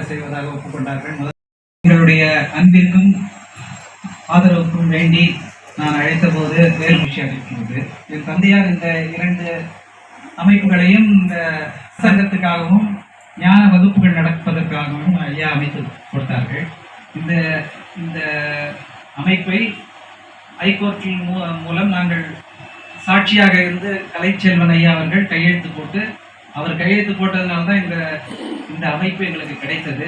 செய்வதாக ஒப்புக்கொண்டார்கள். எங்களுடைய அன்பிற்கும் ஆதரவுக்கும் வேண்டி நான் அழைத்த போது வேறு விஷயம் இருக்கிறது என் தந்தையார் இந்த இரண்டு அமைப்புகளையும் இந்த சங்கத்துக்காகவும் ஞான வகுப்புகள் நடப்பதற்காகவும் ஐயா அமைத்து கொடுத்தார்கள். இந்த இந்த அமைப்பை ஹைகோர்ட்டின் மூ- மூலம் நாங்கள் சாட்சியாக இருந்து கலைச்செல்வன் ஐயா அவர்கள் கையெழுத்து போட்டு அவர் கையெழுத்து போட்டதுனால தான் இந்த இந்த அமைப்பு எங்களுக்கு கிடைத்தது.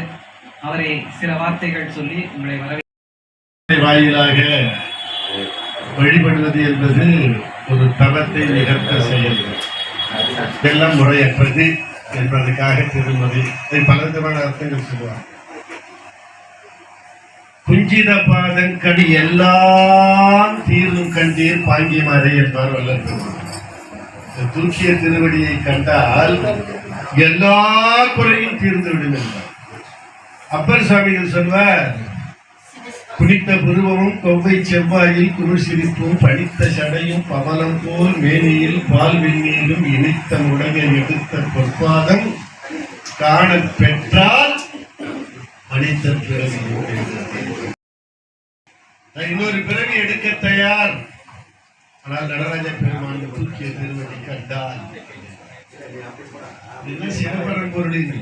அவரை சில வார்த்தைகள் சொல்லி உங்களை வரவே வாயிலாக வழிபடுவது என்பது ஒரு தவத்தை நிகழ்த்த செயல். இதெல்லாம் முறையற்றது என்பதற்காக திருமதி பல விதமான அர்த்தங்கள் சொல்லுவார் குஞ்சித பாதங்கடி எல்லாம் தீர்வும் கண்டீர் பாங்கியமாறே என்பார் வல்லல் தூக்கிய திருவடியை கண்டால் எல்லா குறையும் தீர்ந்துவிடும் என்றார் அப்பர் சுவாமிகள் சொல்வார் குடித்த புருவமும் கொவ்வை செவ்வாயில் குரு சிரிப்பும் படித்த சடையும் பவனம் போல் மேனியில் பால் வெந்நீரும் இனித்த முடங்கை எடுத்த பொற்பாதம் காண பெற்றால் அனித்த பிறகு இன்னொரு பிறவி எடுக்க தயார். ஆனால் நடராஜ பெருமான் தூக்கிய திருவடி கண்டால் இது சிவபரம்பொருளின்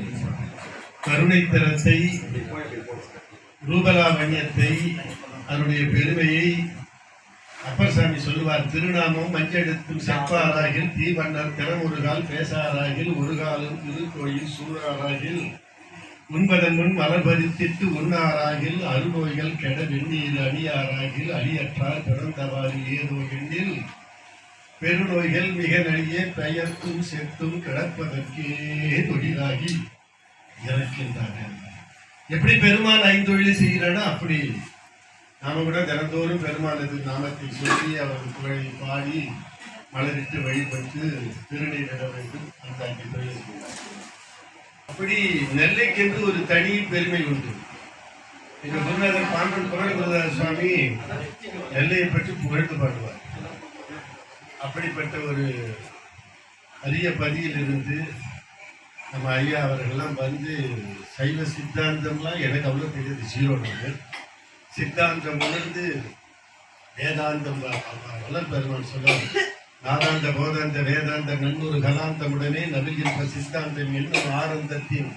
கருணைத்தரத்தை ரூபலாவண்யத்தை அதனுடைய பெருமையை அப்பர்சாமி சொல்லுவார் திருநாமம் மஞ்செடுத்தும் செப்பாராகில் தீவண்ணர் திறமுருகால் பேசாராகில் ஒரு காலம் திருக்கோயில் சூழாராகில் உண்பதன் முன் மலர் உண்ணாராகில் அருநோய்கள் கெட வெந்நீர் அணியாராகில் அடியற்றால் பிறந்தவாறு ஏதோ எண்ணில் பெருநோய்கள் மிக நெறிய பெயர்த்தும் சேர்த்தும் கிடப்பதற்கே தொழிலாகி இறக்கின்றார்கள். எப்படி பெருமான் ஐந்தொழில் செய்கிறானோ அப்படி. நாம கூட தினந்தோறும் பெருமானது நாமத்தை சொல்லி அவர் புகழை பாடி மலரிட்டு வழிபட்டு திருநீரிட வேண்டும். அந்த அஞ்சு தொழில் அப்படி நெல்லைக்கென்று ஒரு தனி பெருமை உண்டு. எங்கள் குருநாதர் பாண்டன் குரல் குருநாதர் சுவாமி நெல்லையை பற்றி புகழ்ந்து பாடுவார். அப்படிப்பட்ட ஒரு அரிய பதியில் இருந்து நம்ம ஐயா அவர்கள்லாம் வந்து சைவ சித்தாந்தம்லாம் எனக்கு அவ்வளோ தெரியாது ஜீரோ நம்பர் சித்தாந்தம் உணர்ந்து வேதாந்தம் வ- சொல்லுவாங்க நாதாந்த போதாந்த வேதாந்த நன்னூறு கலாந்தமுடனே நவில்கின்ற சித்தாந்தம் என்னும் ஆனந்தத்தின்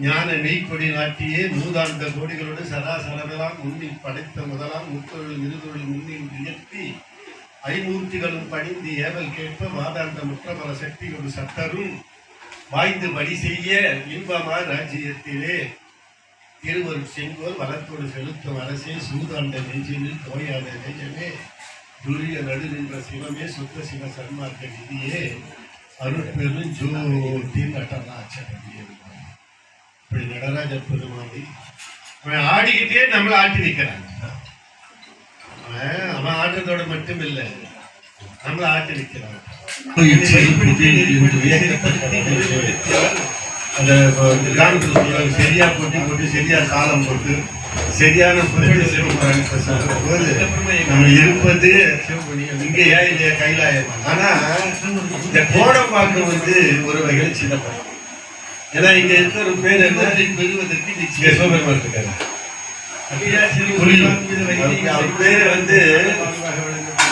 ஞான மெய்க்கொடி நாட்டியே நூதாந்த கோடிகளோடு சதா சரதலாம் முன்னில் படைத்த முதலாம் முத்தொழில் இருதொழில் முன்னின் உயர்த்தி ஐமூர்த்திகளும் பணிந்து ஏவல் கேட்ப வாதாந்த முற்றபல சக்திகளும் சத்தரும் வாய்ந்து வழி செய்ய இன்பமா ராஜ்யத்திலே திருவரும் செங்கோல் வளத்தோடு செலுத்தும் அரசே சூதாண்ட நெஞ்சினில் தோயாத நெஞ்சமே துரிய நடு நின்ற சிவமே சுத்த சிவ சன்மார்க்க நிதியே அருட்பெரும் ஜோதி நடராஜனே இப்படி நடராஜ பெருமானி ஆடிக்கிட்டே நம்மளை ஆட்டி வைக்கிறாங்க அவன் அவன் ஆடுறதோட மட்டும் இல்லை நம்மளை ஆட்டி வைக்கிறான் அந்த கிராமத்தில் சரியா போட்டி போட்டு சரியா காலம் போட்டு சரியான நம்ம இருப்பது இங்கேயா இல்லையா கைலாயம் ஆனா இந்த கோடம்பாக்கம் வந்து ஒரு வகையில் சின்ன ஏன்னா இங்க இருக்கிற ஒரு பேர் என்ன? பெறுவதற்கு நிச்சயம் இருக்காரு. பேரு வந்து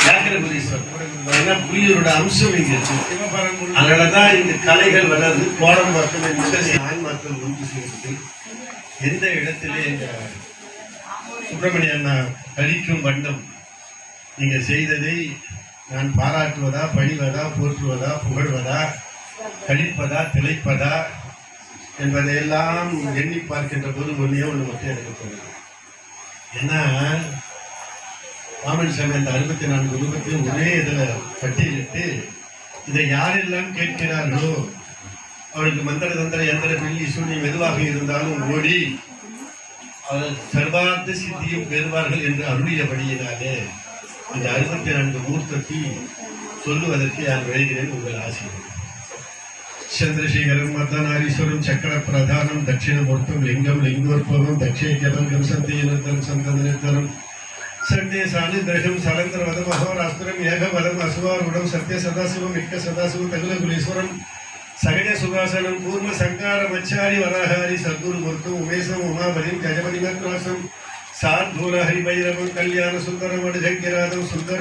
வியாக்கிரபுரீஸ்வரர். ஏன்னா புலியூரோட அம்சம் இங்க இருக்கு அதனாலதான் இந்த கலைகள் வளருது கோடம்பாக்கம் என்பது மக்கள் ஒன்று சேர்ந்து எந்த இடத்திலே இந்த சுப்பிரமணிய அண்ணா கழிக்கும் வண்ணம் நீங்க செய்ததை நான் பாராட்டுவதா பணிவதா போற்றுவதா புகழ்வதா கழிப்பதா திளைப்பதா என்பதையெல்லாம் எண்ணி பார்க்கின்ற போது ஒன்றே ஒன்று மட்டும் எனக்கு தோணுது ஏன்னா ராமன் சாமி அந்த அறுபத்தி நான்கு ரூபத்தையும் ஒரே இதில் பட்டியலிட்டு இதை யாரெல்லாம் கேட்கிறார்களோ அவருக்கு மந்திர தந்திர எந்திர பில்லி சூன்யம் எதுவாக இருந்தாலும் ஓடி அவர் சர்வார்த்த சித்தியும் பெறுவார்கள் என்று அருளியபடியினாலே அந்த அறுபத்தி நான்கு மூர்த்தத்தை சொல்லுவதற்கு நான் விளைகிறேன் உங்கள் ஆசிரியர் சந்திரசேகரம் மர்தநாரீஸ்வரம் சக்கர பிரதானம் தட்சிணமூர்த்தம் லிங்கம் லிங்கோற்பவம் தட்சே ஜபங்கம் சந்தியனத்தரம் சந்தனத்தரம் சண்டே சாணி கிரகம் சலந்தர வதம் அகோராஸ்திரம் ஏக வதம் அசுவாருடம் சத்ய சதாசிவம் மிக்க சதாசிவம் தகுலகுலீஸ்வரம் சகஜ சுகாசனம் பூர்வ சங்கார மச்சாரி வராகாரி சத்குரு மூர்த்தம் உமேசம் உமாபதிம் கஜபதிமத்வாசம் சார்தூர ஹரிபைரவம் கல்யாண சுந்தரம் அடுஜக்கிராதம் சுந்தர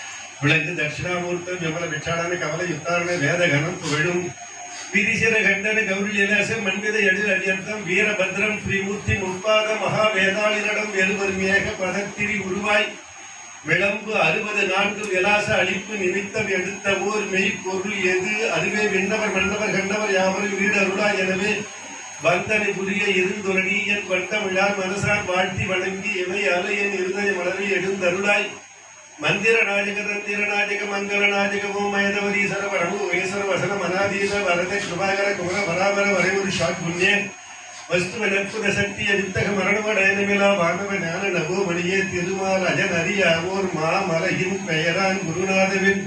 யுத்தம் வெந்த விளக்கு கஜாந்திகம் வேதை தயகு தட்சிணாமூர்த்தம் வேதம் யோக வினோதமனாக விளங்கு தட்சிணாமூர்த்தம் விமல வேதகணம் புகழும் பிரிசிர கண்டன கௌரி இலாச மன்வித எழில் அடியர்த்தம் வீரபத்ரம் ஸ்ரீமூர்த்தி முப்பாத மகா வேதாளினிடம் வெறுபருமையாக பதத்திரி உருவாய் விளம்பு அறுபது நான்கு விலாச அளிப்பு நிமித்தம் எடுத்த ஓர் மெய்ப்பொருள் எது அதுவே விண்ணவர் மன்னவர் கண்டவர் யாவரும் வீடு அருளா எனவே வந்தனை புரிய இருந்துரடி என் வட்டமிழார் மனசார் வாழ்த்தி வணங்கி இவை அலையன் இருதய மலரை எழுந்தருளாய் மந்திர நாயக தந்திர நாயக மங்கள நாயக ஓம் மயதவரி சரவணமு வேசர வசன மனாதீத வரத கிருபாகர குமர பராபர வரைமுடி ஷாட் புண்ணியன் வஸ்துவ நற்புத சக்திய வித்தக மரணவ டயனமிலா வானவ ஞான நவோமணியே திருமால் அஜன் அறியாவோர் மாமலையின் பெயரான் குருநாதவின்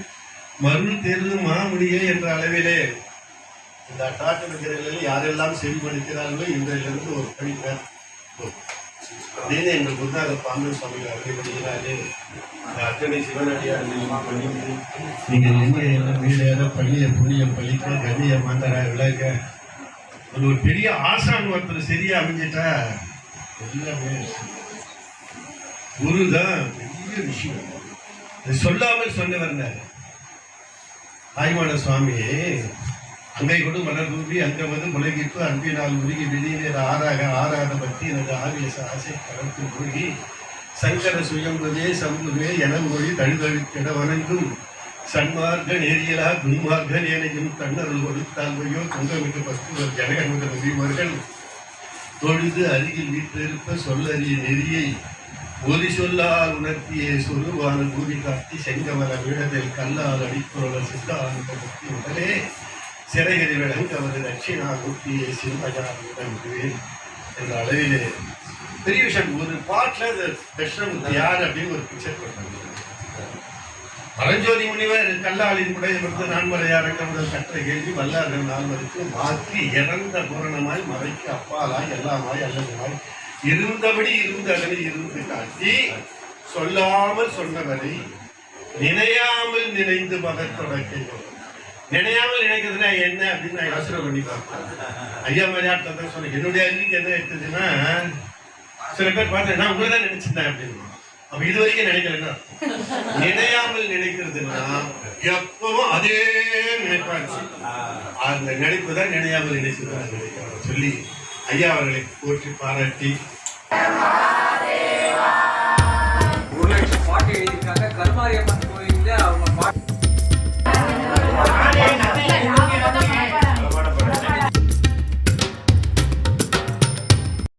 மருள் தெரு மாமுடியே என்ற அளவிலே இந்த அட்டாட்டமைக்கிறதில் யாரெல்லாம் செவிமடுக்கிறார்களோ இன்றையிலிருந்து ஒரு படிப்பேன் அப்படின்னு எங்கள் குருநாத பாம்பன் சுவாமிகள் அறிவுறுகிறாரே அந்த அத்தனை சிவனடியார்களையும் பண்ணி நீங்கள் எங்கே எல்லாம் வீடேற பள்ளிய புண்ணியம் பழிக்க கண்ணிய மாந்தரா விளக்க. அது ஒரு பெரிய ஆசான் ஒருத்தர் சரியா அமைஞ்சிட்டா எல்லாமே குருதான் பெரிய விஷயம். இது சொல்லாமல் சொன்னவர் ஆய்வான சுவாமி அங்கை கொடு மலர் தூவி அங்கவது முளைகிட்டு அன்பினால் உருகி வெளியினர் ஆறாக ஆறாத பற்றி எனது ஆவேச ஆசை கலந்து முருகி சங்கர சுயம்புவே சம்புவே என மொழி தழுதழுக்கிட வணங்கும். சன்மார்க்க நேரியலா துன்மார்க்க நேனையும் தன்னருள் கொடுத்தால்வையோ தொங்கமிகு பத்துவர் ஜனகமுக நபிவர்கள் தொழுது அருகில் வீட்டிருப்ப சொல்லறிய நெறியை ஒரு சொல்லால் உணர்த்திய சொருவான கூறி காட்டி செங்கமல வீடத்தில் கல்லால் அடிப்புறல சித்தாந்த முக்தி உடலே. சிறைகளில் விளங்க அவர் தட்சிணாமூர்த்தியை சிவமஜாவிடம் என்ற அளவிலே. பெரிய விஷயம் ஒரு பாட்டில் இந்த யார் அப்படின்னு ஒரு பிக்சர் பண்ணாங்க பரஞ்சோதி முனிவர் கல்லாளின் குடையமர்ந்து நான்மறையாரங்க முதல் கற்ற கேள்வி வல்லார்கள் நால்வருக்கு மாற்றி இறந்த பூரணமாய் மறைக்கு அப்பாலாய் எல்லாமாய் அல்லதுமாய் இருந்தபடி இருந்ததனை இருந்து காட்டி சொல்லாமல் சொன்னவரை நினையாமல் நினைந்து மகத் தொடக்கை நினையாமல் நினைக்கிறதுனா என்ன அப்படின்னு நான் யோசனை பண்ணி பார்ப்பேன். ஐயா மரியாதை தான் சொன்னேன் என்னுடைய அறிவுக்கு என்ன எடுத்ததுன்னா சில பேர் பார்த்தேன் நான் உங்களை தான் நினைச்சிருந்தேன் அப்படின்னு. அப்ப இது வரைக்கும் நினைக்கலன்னா நினையாமல் நினைக்கிறதுனா எப்பவும் அதே நினைப்பாச்சு அந்த நினைப்பு தான் நினையாமல் நினைச்சுதான் சொல்லி ஐயா அவர்களை போற்றி பாராட்டி